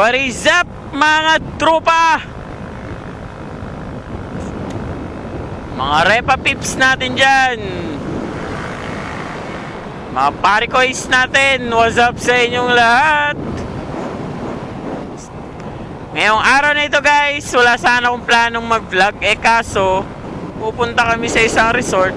What is up mga tropa? Mga repa pips natin dyan. Mga parikoys natin, what's up sa inyong lahat? Ngayong araw na ito guys, wala sana akong planong mag-vlog. Eh kaso, pupunta kami sa isang resort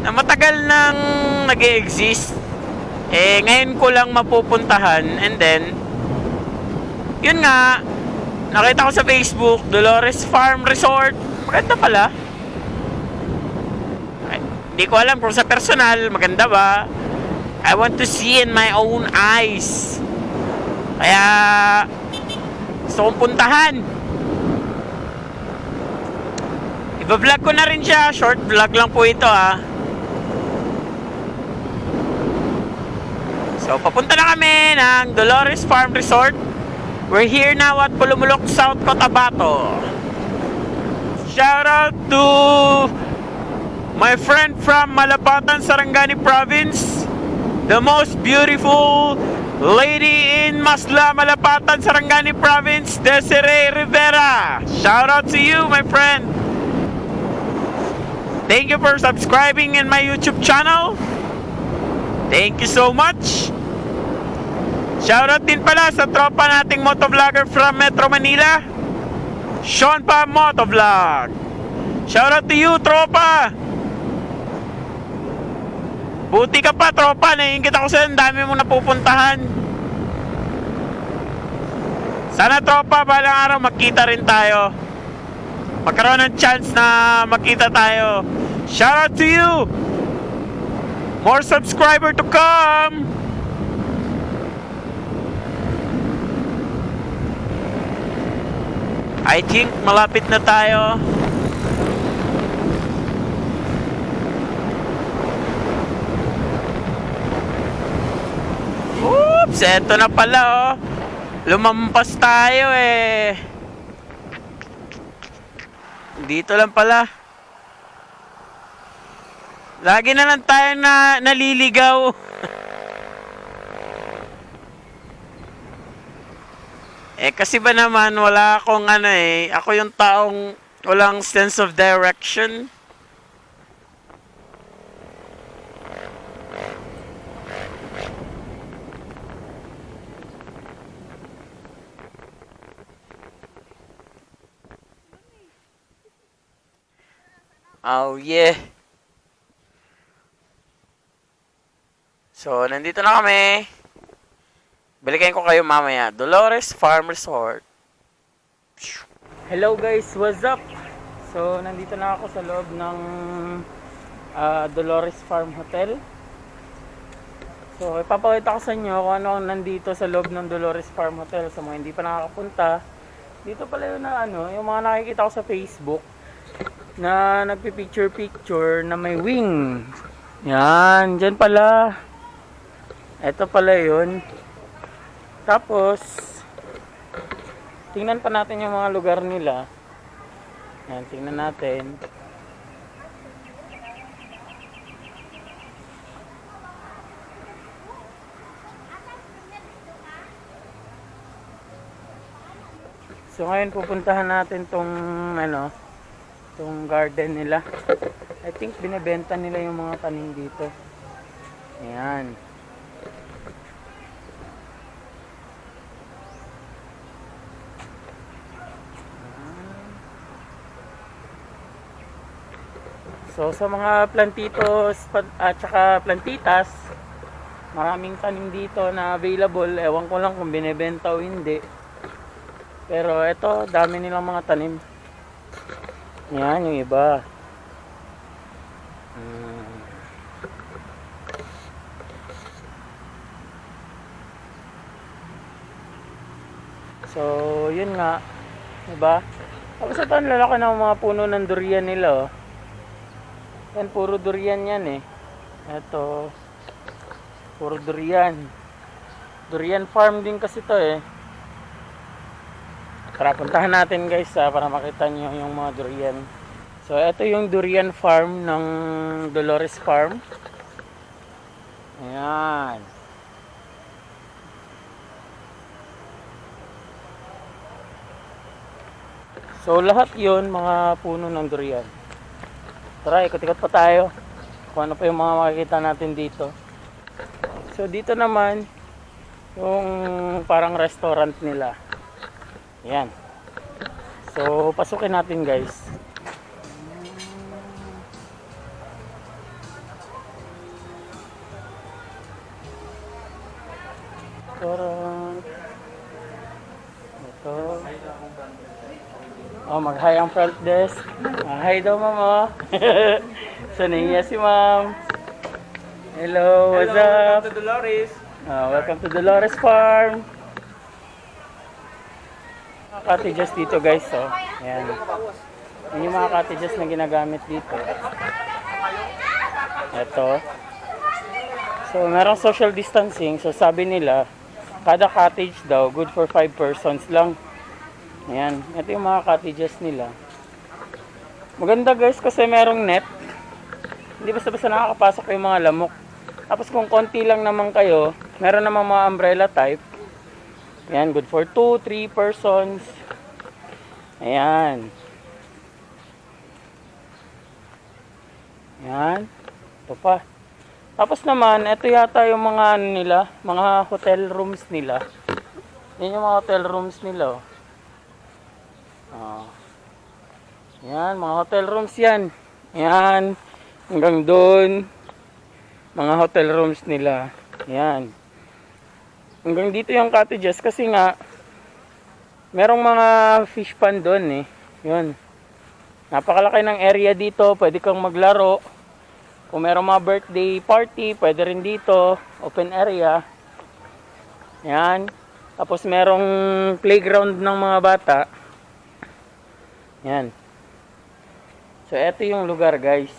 na matagal nang nag exist Eh ngayon ko lang mapupuntahan and then, yun nga, nakita ko sa Facebook, Dolores Farm Resort. Maganda pala. Hindi ko alam kung sa personal, maganda ba? I want to see in my own eyes. Kaya, gusto kong puntahan. Iba-vlog ko na rin siya. Short vlog lang po ito ah. So, papunta na kami ng Dolores Farm Resort. We're here now at Pulumulok, South Cotabato. Shout out to my friend from Malapatan, Sarangani Province. The most beautiful lady in Masla, Malapatan, Sarangani Province, Desiree Rivera. Shout out to you, my friend. Thank you for subscribing in my YouTube channel. Thank you so much. Shoutout din pala sa tropa nating motovlogger from Metro Manila. Sean Pa Motovlog. Shoutout to you, tropa. Buti ka pa, tropa. Naiingit ako sa'yo. Dami mong napupuntahan. Sana, tropa, balang araw magkita rin tayo. Magkaroon ng chance na makita tayo. Shoutout to you. More subscriber to come. I think malapit na tayo. Oops, eto na pala oh. Lumampas tayo eh. Dito lang pala. Lagi na lang tayo na naliligaw. Eh kasi ba naman wala akong ano eh, ako yung taong walang sense of direction. Oh yeah. So, nandito na kami. Balikan ko kayo mamaya. Dolores Farm Resort. Hello guys, what's up? So, nandito na ako sa loob ng ah, Dolores Farm Hotel. So, ipapakita ko sa inyo kung ano ang nandito sa loob ng Dolores Farm Hotel sa mga hindi pa nakakapunta. Dito pala yun na ano, yung mga nakikita ko sa Facebook na nagpi-picture-picture na may wing. Yan, dyan pala. Ito pala yun. Tapos, tingnan pa natin yung mga lugar nila. Yan, tingnan natin. So ngayon pupuntahan natin tong ano, tong garden nila. I think binebenta nila yung mga tanim dito. Ayan. So sa mga plantitos at saka plantitas, maraming tanim dito na available. Ewan ko lang kung binebenta o hindi. Pero eto, dami nilang mga tanim. Yan yung iba. So, yun nga. Diba? Tapos ito ang lalaki ng mga puno ng durian nila, oh. Yan, puro durian yan, eh. Ito. Puro durian. Durian farm din kasi to, eh. Tara, puntahan natin guys ah, para makita nyo yung mga durian. So, ito yung durian farm ng Dolores Farm. Ayan. So lahat yon mga puno ng durian. Tara, ikot-ikot pa tayo. Kung ano pa yung mga makikita natin dito. So dito naman, yung parang restaurant nila. Yan. So pasukin natin guys. Restaurant. Ito. Oh, mag-hi ang front desk. Hi daw, mama. Saniya si ma'am. Hello, what's up? to Dolores. Ah, welcome to Dolores Farm. Mga cottages dito guys, oh. Ayan. Yan yung mga cottages na ginagamit dito. Ito. So, merong social distancing. So, sabi nila, kada cottage daw, good for 5 persons lang. Ayan. Ito yung mga cottages nila. Maganda guys kasi merong net. Hindi basta-basta nakakapasok yung mga lamok. Tapos kung konti lang naman kayo, meron namang mga umbrella type. Ayan, good for 2, 3 persons. Ayan. Ayan. Ito pa. Tapos naman, ito yata yung mga ano nila, mga hotel rooms nila. Yan yung mga hotel rooms nila. Oh. Oh. Yan, mga hotel rooms yan. Yan. Hanggang doon. Mga hotel rooms nila. Yan. Hanggang dito yung cottages kasi nga merong mga fish pond doon eh. Yun. Napakalaki ng area dito. Pwede kang maglaro. Kung merong mga birthday party, pwede rin dito. Open area. Yan. Tapos merong playground ng mga bata. Yan. So, eto yung lugar, guys.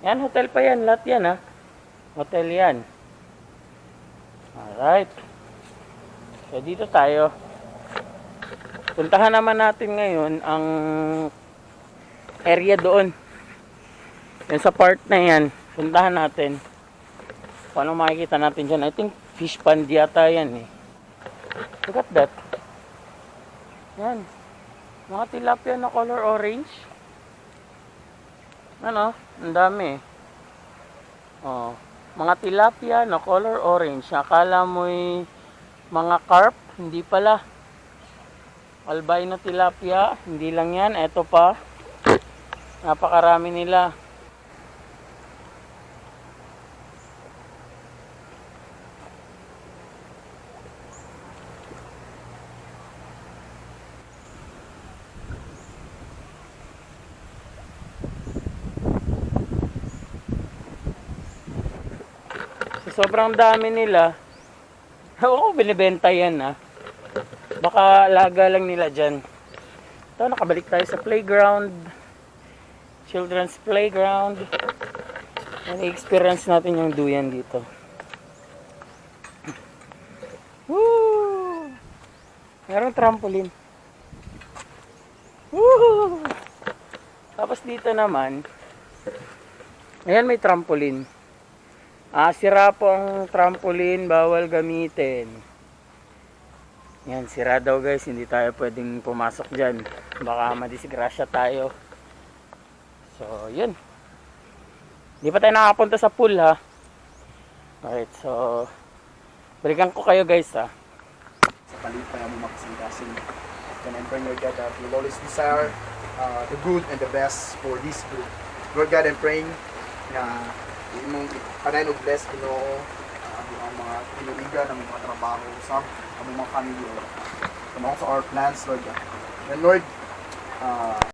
Yan, hotel pa yan. Lahat yan, ha. Hotel yan. Alright. So, dito tayo. Puntahan naman natin ngayon ang area doon. Yan sa part na yan. Puntahan natin. Anong makikita natin dyan. I think fish pond yata yan eh. Look at that. Yan. Mga tilapia na color orange. Ano? Ang dami. Oh, mga tilapia na color orange. Akala mo'y mga carp, hindi pala. Albino tilapia, hindi lang yan. Ito pa. Napakarami nila. Sobrang dami nila. Oo, binibenta yan ha. Baka laga lang nila dyan. Ito, nakabalik tayo sa playground. Children's playground. Yan, experience natin yung duyan dito. Woo! Merong trampoline. Woo! Tapos dito naman, ayan may trampoline. Ah, sira po ang trampoline, bawal gamitin. Yan, sira daw guys, hindi tayo pwedeng pumasok dyan. Baka madisgrasya tayo. So, yun. Hindi pa tayo nakapunta sa pool ha. Alright, so, balikan ko kayo guys ha. Sa palita mo makasingkasin. Can and your God that will always desire uh, the good and the best for this group. Lord God, I'm praying na imong panayin og bless Ginoo uh, ang mga kinuligan ang mga trabaho sa ang mga family Lord. Come also our plans Lord God. And Lord, uh,